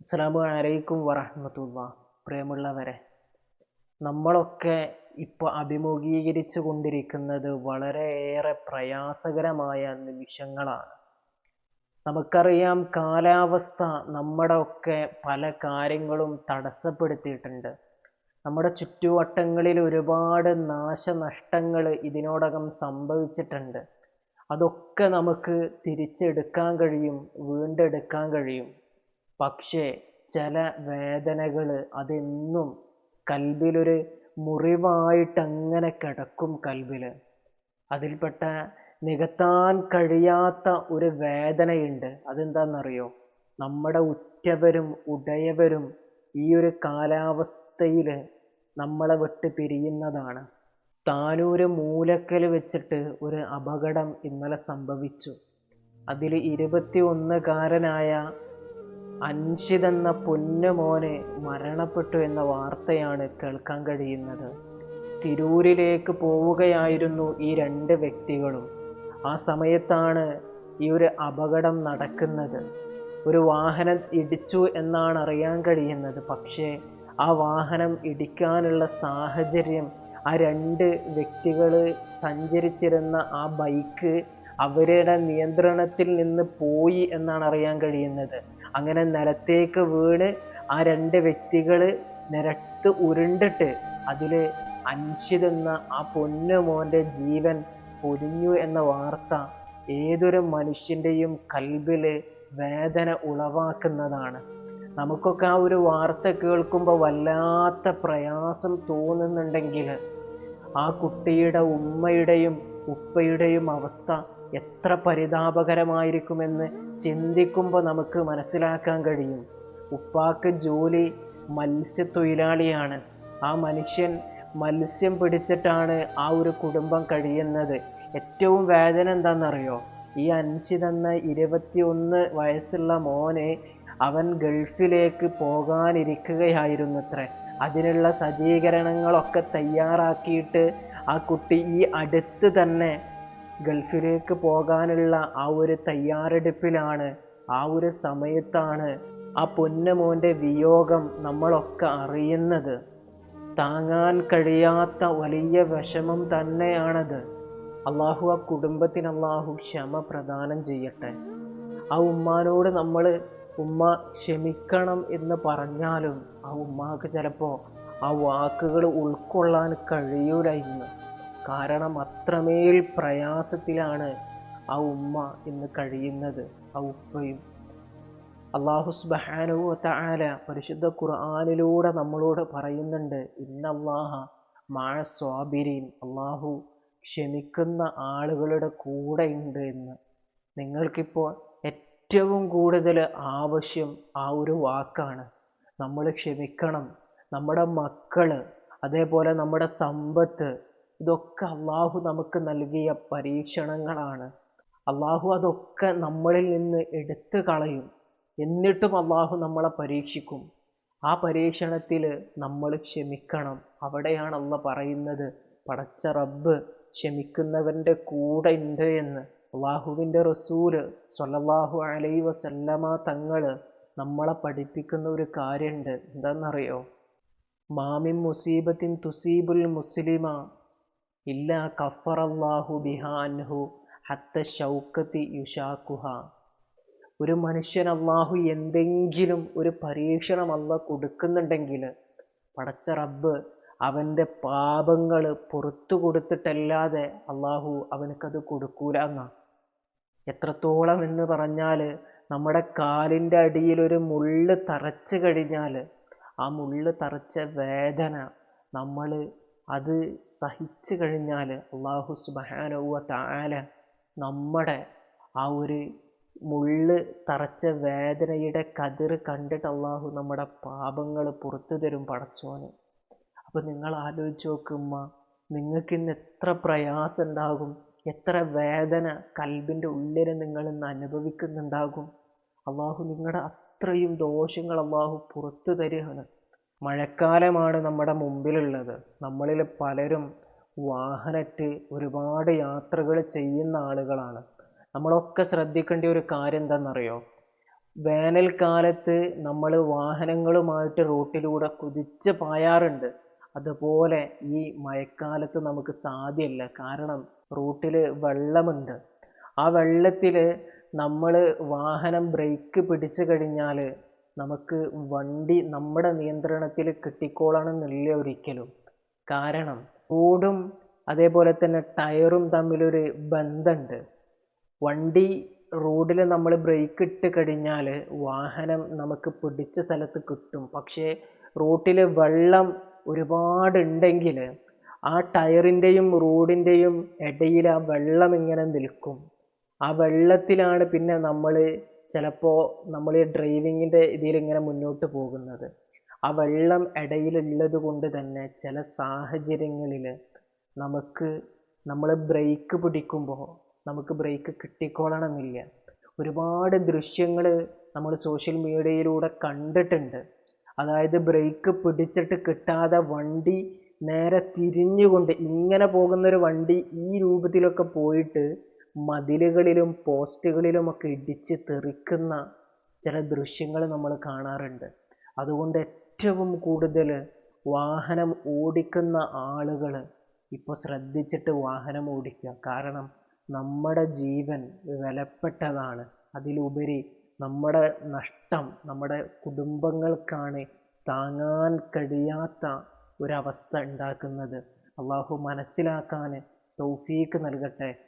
അസ്സലാമു അലൈക്കും വറഹ്മത്തുള്ളാ പ്രിയമുള്ളവരെ നമ്മളൊക്കെ ഇപ്പോൾ അഭിമുഖീകരിച്ചു കൊണ്ടിരിക്കുന്നത് വളരെയേറെ പ്രയാസകരമായ നിമിഷങ്ങളാണ്. നമുക്കറിയാം കാലാവസ്ഥ നമ്മുടെ ഒക്കെ പല കാര്യങ്ങളും തടസ്സപ്പെടുത്തിയിട്ടുണ്ട്. നമ്മുടെ ചുറ്റുവട്ടങ്ങളിൽ ഒരുപാട് നാശനഷ്ടങ്ങൾ ഇതിനോടകം സംഭവിച്ചിട്ടുണ്ട്. അതൊക്കെ നമുക്ക് തിരിച്ചെടുക്കാൻ കഴിയും വീണ്ടെടുക്കാൻ കഴിയും. പക്ഷേ ചില വേദനകൾ അതെന്നും കൽബിലൊരു മുറിവായിട്ട് അങ്ങനെ കിടക്കും കൽബിൽ അതിൽപ്പെട്ട നികത്താൻ കഴിയാത്ത ഒരു വേദനയുണ്ട്. അതെന്താണെന്നറിയോ നമ്മുടെ ഉറ്റവരും ഉടയവരും ഈ ഒരു കാലാവസ്ഥയിൽ നമ്മളെ വിട്ട് പിരിയുന്നതാണ്. താനൂര് മൂലക്കൽ വെച്ചിട്ട് ഒരു അപകടം ഇന്നലെ സംഭവിച്ചു. അതിൽ ഇരുപത്തി ഒന്നുകാരനായ എന്ന പൊന്നുമോന് മരണപ്പെട്ടു എന്ന വാർത്തയാണ് കേൾക്കാൻ കഴിയുന്നത്. തിരൂരിലേക്ക് പോവുകയായിരുന്നു ഈ രണ്ട് വ്യക്തികളും. ആ സമയത്താണ് ഈ ഒരു അപകടം നടക്കുന്നത്. ഒരു വാഹനം ഇടിച്ചു എന്നാണ് അറിയാൻ കഴിയുന്നത്. പക്ഷേ ആ വാഹനം ഇടിക്കാനുള്ള സാഹചര്യം ആ രണ്ട് വ്യക്തികൾ സഞ്ചരിച്ചിരുന്ന ആ ബൈക്ക് അവരുടെ നിയന്ത്രണത്തിൽ നിന്ന് പോയി എന്നാണ് അറിയാൻ കഴിയുന്നത്. അങ്ങനെ നിലത്തേക്ക് വീണ് ആ രണ്ട് വ്യക്തികൾ നിരത്ത് ഉരുണ്ടിട്ട് അതിൽ അൻഷിദ് എന്ന ആ പൊന്നു മോന്റെ ജീവൻ പൊരിഞ്ഞു എന്ന വാർത്ത ഏതൊരു മനുഷ്യന്റെയും കൽബിൽ വേദന ഉളവാക്കുന്നതാണ്. നമുക്കൊക്കെ ആ ഒരു വാർത്ത കേൾക്കുമ്പോൾ വല്ലാത്ത പ്രയാസം തോന്നുന്നുണ്ടെങ്കിൽ ആ കുട്ടിയുടെ ഉമ്മയുടെയും ഉപ്പയുടെയും അവസ്ഥ എത്ര പരിതാപകരമായിരിക്കുമെന്ന് ചിന്തിക്കുമ്പോൾ നമുക്ക് മനസ്സിലാക്കാൻ കഴിയും. ഉപ്പാക്ക് ജോലി മത്സ്യത്തൊഴിലാളിയാണ്. ആ മനുഷ്യൻ മത്സ്യം പിടിച്ചിട്ടാണ് ആ ഒരു കുടുംബം കഴിയുന്നത്. ഏറ്റവും വേദന എന്താണെന്നറിയോ ഈ അൻഷിദ് എന്ന ഇരുപത്തിയൊന്ന് വയസ്സുള്ള മോനെ അവൻ ഗൾഫിലേക്ക് പോകാനിരിക്കുകയായിരുന്നു അത്ര അതിനുള്ള സജ്ജീകരണങ്ങളൊക്കെ തയ്യാറാക്കിയിട്ട് ആ കുട്ടി ഈ അടുത്ത് തന്നെ ഗൾഫിലേക്ക് പോകാനുള്ള ആ ഒരു തയ്യാറെടുപ്പിലാണ് ആ ഒരു സമയത്താണ് ആ പൊന്നമോന്റെ വിയോഗം നമ്മളൊക്കെ അറിയുന്നത്. താങ്ങാൻ കഴിയാത്ത വലിയ വിഷമം തന്നെയാണത്. അള്ളാഹു ആ കുടുംബത്തിന് അള്ളാഹു ക്ഷമ പ്രദാനം ചെയ്യട്ടെ. ആ ഉമ്മാനോട് നമ്മൾ ഉമ്മ ക്ഷമിക്കണം എന്ന് പറഞ്ഞാലും ആ ഉമ്മാക്ക് ചിലപ്പോൾ ആ വാക്കുകൾ ഉൾക്കൊള്ളാൻ കഴിയൂലായിരുന്നു. കാരണം അത്രമേൽ പ്രയാസത്തിലാണ് ആ ഉമ്മ ഇന്ന് കഴിയുന്നത് ആ ഉപ്പയും. അള്ളാഹു സുബ്ഹാനഹു വതആല പരിശുദ്ധ ഖുർആാനിലൂടെ നമ്മളോട് പറയുന്നുണ്ട് ഇന്നല്ലാഹ മഅ സ്വാബിരീൻ അള്ളാഹു ക്ഷമിക്കുന്ന ആളുകളുടെ കൂടെ ഉണ്ട് എന്ന്. നിങ്ങൾക്കിപ്പോൾ ഏറ്റവും കൂടുതൽ ആവശ്യം ആ ഒരു വാക്കാണ്. നമ്മൾ ക്ഷമിക്കണം. നമ്മുടെ മക്കൾ അതേപോലെ നമ്മുടെ സമ്പത്ത് ഇതൊക്കെ അള്ളാഹു നമുക്ക് നൽകിയ പരീക്ഷണങ്ങളാണ്. അള്ളാഹു അതൊക്കെ നമ്മളിൽ നിന്ന് എടുത്തു കളയും. എന്നിട്ടും അള്ളാഹു നമ്മളെ പരീക്ഷിക്കും. ആ പരീക്ഷണത്തിൽ നമ്മൾ ക്ഷമിക്കണം. അവിടെയാണ് അള്ള പറയുന്നത് പടച്ച റബ്ബ് ക്ഷമിക്കുന്നവന്റെ കൂടെ ഉണ്ട് എന്ന്. അള്ളാഹുവിന്റെ റസൂൽ സൊല്ലാഹു അലൈ വസല്ലമ തങ്ങൾ നമ്മളെ പഠിപ്പിക്കുന്ന ഒരു കാര്യമുണ്ട്. എന്താണെന്നറിയോ? മാമിൻ മുസീബത്തിൻ തുസീബുൽ മുസ്ലിമ ഇല്ല കഫറല്ലാഹു ബിഹാൻഹു ഹത്ത ഷൗക്കത്തി യുഷാക്കുഹ ഒരു മനുഷ്യൻ അള്ളാഹു എന്തെങ്കിലും ഒരു പരീക്ഷണം അല്ല കൊടുക്കുന്നുണ്ടെങ്കിൽ പടച്ച റബ്ബ് അവന്റെ പാപങ്ങൾ പുറത്തു കൊടുത്തിട്ടല്ലാതെ അള്ളാഹു അവനക്കത് കൊടുക്കൂല എന്നാ. എത്രത്തോളം എന്ന് പറഞ്ഞാൽ നമ്മുടെ കാലിന്റെ അടിയിൽ ഒരു മുള്ള് തറച്ചു കഴിഞ്ഞാൽ ആ മുള്ള് തറച്ച വേദന നമ്മൾ അത് സഹിച്ചു കഴിഞ്ഞാൽ അള്ളാഹു സുബഹാനവ താല നമ്മുടെ ആ ഒരു മുള്ള് തറച്ച വേദനയുടെ കതിർ കണ്ടിട്ട് അള്ളാഹു നമ്മുടെ പാപങ്ങൾ പുറത്തു തരും പടച്ചോന്. അപ്പം നിങ്ങൾ ആലോചിച്ച് നോക്കുമ്മ നിങ്ങൾക്ക് ഇന്ന് എത്ര പ്രയാസം ഉണ്ടാകും എത്ര വേദന കൽബിന്റെ ഉള്ളിൽ നിങ്ങൾ ഇന്ന് അനുഭവിക്കുന്നുണ്ടാകും. അള്ളാഹു നിങ്ങളുടെ അത്രയും ദോഷങ്ങൾ അള്ളാഹു പുറത്തു തരികയാണ്. മഴക്കാലമാണ് നമ്മുടെ മുമ്പിലുള്ളത്. നമ്മളിൽ പലരും വാഹനത്തിൽ ഒരുപാട് യാത്രകൾ ചെയ്യുന്ന ആളുകളാണ്. നമ്മളൊക്കെ ശ്രദ്ധിക്കേണ്ട ഒരു കാര്യം എന്താണെന്നറിയോ? വേനൽക്കാലത്ത് നമ്മൾ വാഹനങ്ങളുമായിട്ട് റോട്ടിലൂടെ കുതിച്ച് പായാറുണ്ട്. അതുപോലെ ഈ മഴക്കാലത്ത് നമുക്ക് സാധ്യമല്ല. കാരണം റോട്ടിൽ വെള്ളമുണ്ട്. ആ വെള്ളത്തിൽ നമ്മൾ വാഹനം ബ്രേക്ക് പിടിച്ചു കഴിഞ്ഞാൽ നമുക്ക് വണ്ടി നമ്മുടെ നിയന്ത്രണത്തിൽ കിട്ടിക്കോളണമെന്നില്ല ഒരിക്കലും. കാരണം റോഡും അതേപോലെ തന്നെ ടയറും തമ്മിലൊരു ബന്ധമുണ്ട് വണ്ടി റോഡിൽ നമ്മൾ ബ്രേക്ക് ഇട്ട് കഴിഞ്ഞാൽ വാഹനം നമുക്ക് പിടിച്ച സ്ഥലത്ത് കിട്ടും. പക്ഷേ റോട്ടിൽ വെള്ളം ഒരുപാടുണ്ടെങ്കിൽ ആ ടയറിന്റെയും റോഡിന്റെയും ഇടയിൽ ആ വെള്ളം ഇങ്ങനെ നിൽക്കും. ആ വെള്ളത്തിലാണ് പിന്നെ നമ്മൾ ചിലപ്പോൾ നമ്മൾ ഈ ഡ്രൈവിങ്ങിന്റെ ഇതിൽ ഇങ്ങനെ മുന്നോട്ട് പോകുന്നത്. ആ വെള്ളം ഇടയിലുള്ളത് കൊണ്ട് തന്നെ ചില സാഹചര്യങ്ങളിൽ നമുക്ക് നമ്മൾ ബ്രേക്ക് പിടിക്കുമ്പോൾ നമുക്ക് ബ്രേക്ക് കിട്ടിക്കൊള്ളണമെന്നില്ല ഒരുപാട് ദൃശ്യങ്ങൾ നമ്മൾ സോഷ്യൽ മീഡിയയിലൂടെ കണ്ടിട്ടുണ്ട്. അതായത് ബ്രേക്ക് പിടിച്ചിട്ട് കിട്ടാതെ വണ്ടി നേരെ തിരിഞ്ഞുകൊണ്ട് ഇങ്ങനെ പോകുന്നൊരു വണ്ടി ഈ രൂപത്തിലൊക്കെ പോയിട്ട് മതിലുകളിലും പോസ്റ്റുകളിലുമൊക്കെ ഇടിച്ച് തെറിക്കുന്ന ചില ദൃശ്യങ്ങൾ നമ്മൾ കാണാറുണ്ട്. അതുകൊണ്ട് ഏറ്റവും കൂടുതൽ വാഹനം ഓടിക്കുന്ന ആളുകൾ ഇപ്പോൾ ശ്രദ്ധിച്ചിട്ട് വാഹനം ഓടിക്കുക. കാരണം നമ്മുടെ ജീവൻ വിലപ്പെട്ടതാണ്. അതിലുപരി നമ്മുടെ നഷ്ടം നമ്മുടെ കുടുംബങ്ങൾക്കാണ് താങ്ങാൻ കഴിയാത്ത ഒരവസ്ഥ ഉണ്ടാക്കുന്നത്. അള്ളാഹു മനസ്സിലാക്കാൻ തൗഫീക്ക് നൽകട്ടെ.